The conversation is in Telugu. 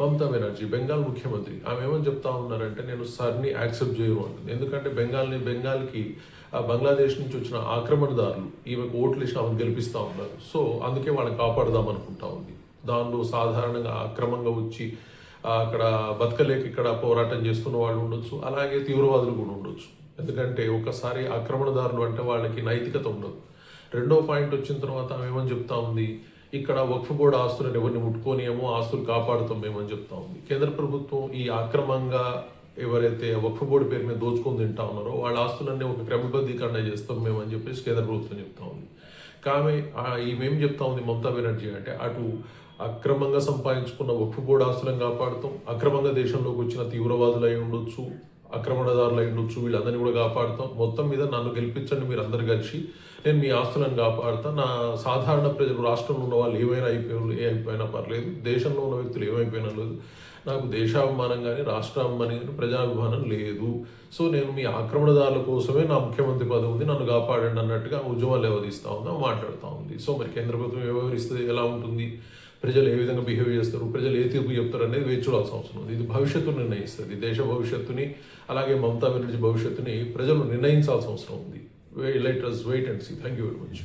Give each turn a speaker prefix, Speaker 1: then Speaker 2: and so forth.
Speaker 1: మమతా బెనర్జీ బెంగాల్ ముఖ్యమంత్రి. ఆమె ఏమని చెప్తా ఉన్నారంటే నేను సర్ని యాక్సెప్ట్ చేయను అంటుంది. ఎందుకంటే బెంగాల్ని బెంగాల్కి బంగ్లాదేశ్ నుంచి వచ్చిన ఆక్రమణదారులు ఈమెకు ఓట్లు ఇచ్చిన ఆమెను గెలిపిస్తూ ఉన్నారు. సో అందుకే వాళ్ళని కాపాడదాం అనుకుంటా ఉంది. దానిలో సాధారణంగా అక్రమంగా వచ్చి అక్కడ బతకలేక ఇక్కడ పోరాటం చేస్తున్న వాళ్ళు ఉండొచ్చు. అలాగే తీవ్రవాదులు కూడా ఉండొచ్చు. ఎందుకంటే ఒకసారి ఆక్రమణదారులు అంటే వాళ్ళకి నైతికత ఉండదు. రెండో పాయింట్ వచ్చిన తర్వాత ఆమె ఏమని చెప్తా ఉంది? ఇక్కడ వక్ఫ్ బోర్డు ఆస్తులను ఎవరిని ముట్టుకోనియమో ఆస్తులు కాపాడుతాం మేమని చెప్తా ఉంది. కేంద్ర ప్రభుత్వం ఈ అక్రమంగా ఎవరైతే వక్ఫ్ బోర్డు పేరు మీద దోచుకొని తింటా ఉన్నారో వాళ్ళ ఆస్తులన్నీ ఒక క్రమబద్ధీకరణ చేస్తాం మేము అని చెప్పేసి కేంద్ర ప్రభుత్వం చెప్తా ఉంది. కానీ ఈమెం చెప్తా ఉంది మమతా బెనర్జీ అంటే అటు అక్రమంగా సంపాదించుకున్న వక్ఫ్ బోర్డు ఆస్తులను కాపాడుతాం అక్రమంగా దేశంలోకి వచ్చిన తీవ్రవాదులు అయి ఉండొచ్చు ఆక్రమణదారులు అయి ఉండొచ్చు వీళ్ళందరినీ కూడా కాపాడుతాం. మొత్తం మీద నన్ను గెలిపించండి మీరు అందరు కలిసి నేను మీ ఆస్తులను కాపాడుతా. నా సాధారణ ప్రజలు రాష్ట్రంలో ఉన్న వాళ్ళు ఏమైనా అయిపోయిన ఏ అయిపోయినా పర్లేదు. దేశంలో ఉన్న వ్యక్తులు ఏమైపోయినా లేదు. నాకు దేశాభిమానం కానీ రాష్ట్రాభిమానం కానీ ప్రజాభిమానం లేదు. సో నేను మీ ఆక్రమణదారుల కోసమే నా ముఖ్యమంత్రి పదవి ఉంది. నన్ను కాపాడండి అన్నట్టుగా ఉద్యమాలు ఎవరిస్తా ఉందా మాట్లాడుతూ ఉంది. సో మరి కేంద్ర ప్రభుత్వం వ్యవహరిస్తే ఎలా ఉంటుంది? ప్రజలు ఏ విధంగా బిహేవ్ చేస్తారు ప్రజలు ఏ తీర్పు చెప్తారు అనేది వేచి చూడాల్సిన అవసరం ఉంది. ఇది భవిష్యత్తును నిర్ణయిస్తుంది. దేశ భవిష్యత్తుని అలాగే మమతా బెనర్జీ భవిష్యత్తుని ప్రజలు నిర్ణయించాల్సిన అవసరం ఉంది. Let us wait and see thank you very much